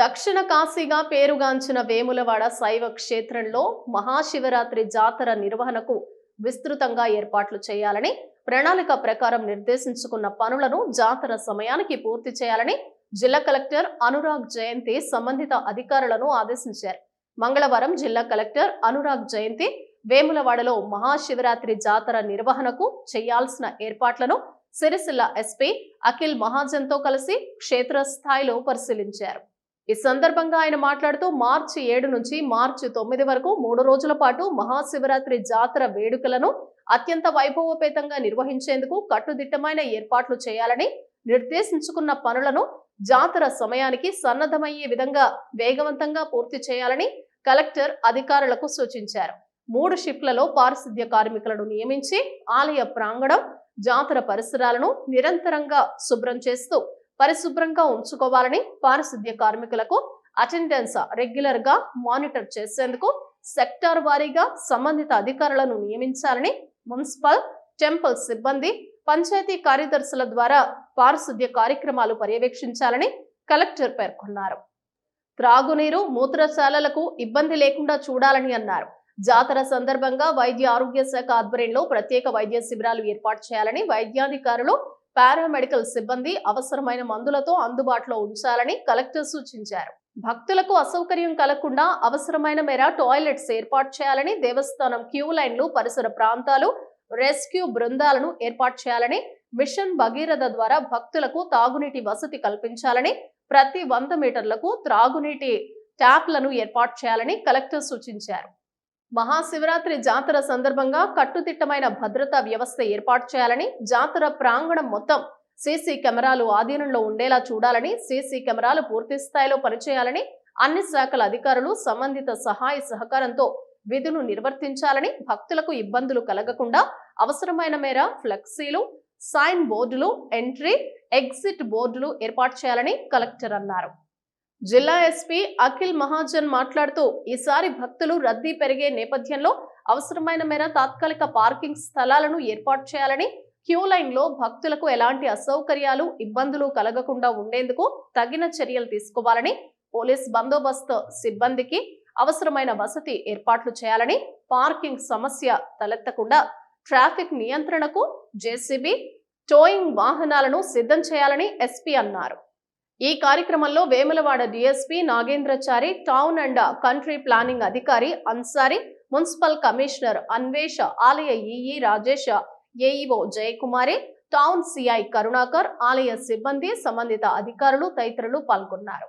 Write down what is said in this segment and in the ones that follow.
దక్షిణ కాశీగా పేరుగాంచిన వేములవాడ శైవ క్షేత్రంలో మహాశివరాత్రి జాతర నిర్వహణకు విస్తృతంగా ఏర్పాట్లు చేయాలని ప్రణాళిక ప్రకారం నిర్దేశించుకున్న పనులను జాతర సమయానికి పూర్తి చేయాలని జిల్లా కలెక్టర్ అనురాగ్ జయంతి సంబంధిత అధికారులను ఆదేశించారు. మంగళవారం జిల్లా కలెక్టర్ అనురాగ్ జయంతి వేములవాడలో మహాశివరాత్రి జాతర నిర్వహణకు చేయాల్సిన ఏర్పాట్లను సిరిసిల్ల ఎస్పీ అఖిల్ మహాజన్తో కలిసి క్షేత్రస్థాయిలో పరిశీలించారు. ఈ సందర్భంగా ఆయన మాట్లాడుతూ మార్చి ఏడు నుంచి మార్చి తొమ్మిది వరకు మూడు రోజుల పాటు మహాశివరాత్రి జాతర వేడుకలను అత్యంత వైభవపేతంగా నిర్వహించేందుకు కట్టుదిట్టమైన ఏర్పాట్లు చేయాలని నిర్దేశించుకున్న పనులను జాతర సమయానికి సన్నద్ధమయ్యే విధంగా వేగవంతంగా పూర్తి చేయాలని కలెక్టర్ అధికారులకు సూచించారు. మూడు షిఫ్ట్లలో పారిశుద్ధ్య కార్మికులను నియమించి ఆలయ ప్రాంగణం జాతర పరిసరాలను నిరంతరంగా శుభ్రం చేస్తూ పరిశుభ్రంగా ఉంచుకోవాలని పారిశుద్ధ్య కార్మికులకు అటెండెన్స్ రెగ్యులర్గా మానిటర్ చేసేందుకు సెక్టార్ వారీగా సంబంధిత అధికారులను నియమించాలని మున్సిపల్ టెంపుల్ సిబ్బంది పంచాయతీ కార్యదర్శుల ద్వారా పారిశుద్ధ్య కార్యక్రమాలు పర్యవేక్షించాలని కలెక్టర్ పేర్కొన్నారు. త్రాగునీరు మూత్రశాలలకు ఇబ్బంది లేకుండా చూడాలని అన్నారు. జాతర సందర్భంగా వైద్య ఆరోగ్య శాఖ ఆధ్వర్యంలో ప్రత్యేక వైద్య శిబిరాలు ఏర్పాటు చేయాలని వైద్యాధికారులు పారామెడికల్ సిబ్బంది అవసరమైన మందులతో అందుబాటులో ఉంచాలని కలెక్టర్ సూచించారు. భక్తులకు అసౌకర్యం కలగకుండా అవసరమైన మేర టాయిలెట్స్ ఏర్పాటు చేయాలని దేవస్థానం క్యూ లైన్లు పరిసర ప్రాంతాలు రెస్క్యూ బృందాలను ఏర్పాటు చేయాలని మిషన్ భగీరథ ద్వారా భక్తులకు తాగునీటి వసతి కల్పించాలని ప్రతి వంద మీటర్లకు త్రాగునీటి ట్యాప్లను ఏర్పాటు చేయాలని కలెక్టర్ సూచించారు. మహాశివరాత్రి జాతర సందర్భంగా కట్టుదిట్టమైన భద్రతా వ్యవస్థ ఏర్పాటు చేయాలని జాతర ప్రాంగణం మొత్తం సీసీ కెమెరాలు ఆధీనంలో ఉండేలా చూడాలని సీసీ కెమెరాలు పూర్తి స్థాయిలో పనిచేయాలని అన్ని శాఖల అధికారులు సంబంధిత సహాయ సహకారంతో విధులు నిర్వర్తించాలని భక్తులకు ఇబ్బందులు కలగకుండా అవసరమైన మేర ఫ్లెక్సీలు సైన్ బోర్డులు ఎంట్రీ ఎగ్జిట్ బోర్డులు ఏర్పాటు చేయాలని కలెక్టర్ అన్నారు. జిల్లా ఎస్పీ అఖిల్ మహాజన్ మాట్లాడుతూ ఈసారి భక్తులు రద్దీ పెరిగే నేపథ్యంలో అవసరమైన మేర తాత్కాలిక పార్కింగ్ స్థలాలను ఏర్పాటు చేయాలని క్యూ లైన్లో భక్తులకు ఎలాంటి అసౌకర్యాలు ఇబ్బందులు కలగకుండా ఉండేందుకు తగిన చర్యలు తీసుకోవాలని పోలీస్ బందోబస్తు సిబ్బందికి అవసరమైన వసతి ఏర్పాట్లు చేయాలని పార్కింగ్ సమస్య తలెత్తకుండా ట్రాఫిక్ నియంత్రణకు జేసీబీ టోయింగ్ వాహనాలను సిద్ధం చేయాలని ఎస్పీ అన్నారు. ఈ కార్యక్రమంలో Vemulawada DSP Nagendrachari town and country planning అధికారి అన్సారి మున్సిపల్ కమిషనర్ అన్వేష ఆలయ EE Rajesh AEO Jayakumari town CI Karunakar ఆలయ సిబ్బంది సంబంధిత అధికారులు తదితరులు పాల్గొన్నారు.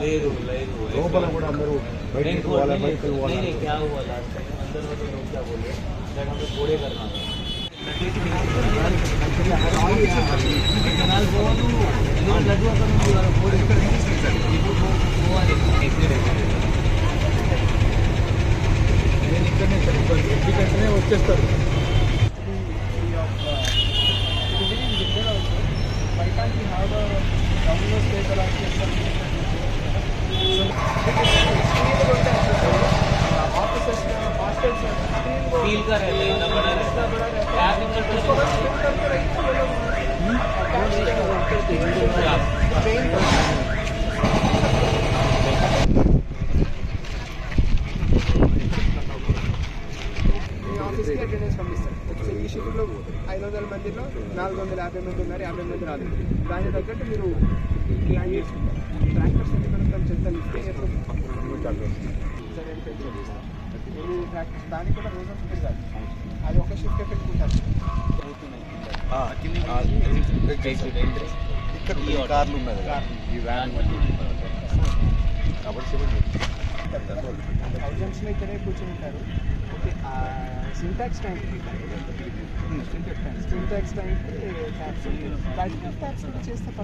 లేదు లేదు. లోపల కూడా అందరూ బయటికి పోవాలి బయటకు పోవాలి నేను ఇక్కడనే ఇక్కడికనే వచ్చేస్తాను బయటానికి హార్బర్ డౌన్లో స్టే కలాక్చేస్తాను बोले शायद हमें कोड़े करना था జనాలు పోదు ఇదిగో లడ్డు అక్కడ ఉంది వాళ్ళ కోడి ఇప్పుడు పో- పోవాలి నేను ఇక్కడనే సార్ ఇబ్బంది ఎందుకంటేనే వచ్చేస్తారు फील का रहता है इतना बड़ा रहता है ट्रैफिक कंट्रोल మీ ఆఫీస్కి అటెండెన్స్ పంపిస్తారు సో ఈ షిఫ్ట్లో ఐదు వందల మందిలో నాలుగు వందల యాభై మంది ఉన్నారు యాభై మంది రాలేదు దానికి తగ్గట్టు మీరు ప్లాన్ చేసుకుంటారు ట్రాక్టర్స్ దానికి కూడా రోజు ఉంటుంది కాదు అది ఒక షిఫ్ట్ ఎఫెక్ట్ ఉంటుంది ఇక్కడ ఈ కార్లు ఉన్నది ఈ వ్యాన్ కాబట్టి థౌజండ్స్లో ఇక్కడే కూర్చొని ఉంటారు okay Sintex tank Sintex tank tax tax కూడా చేస్తే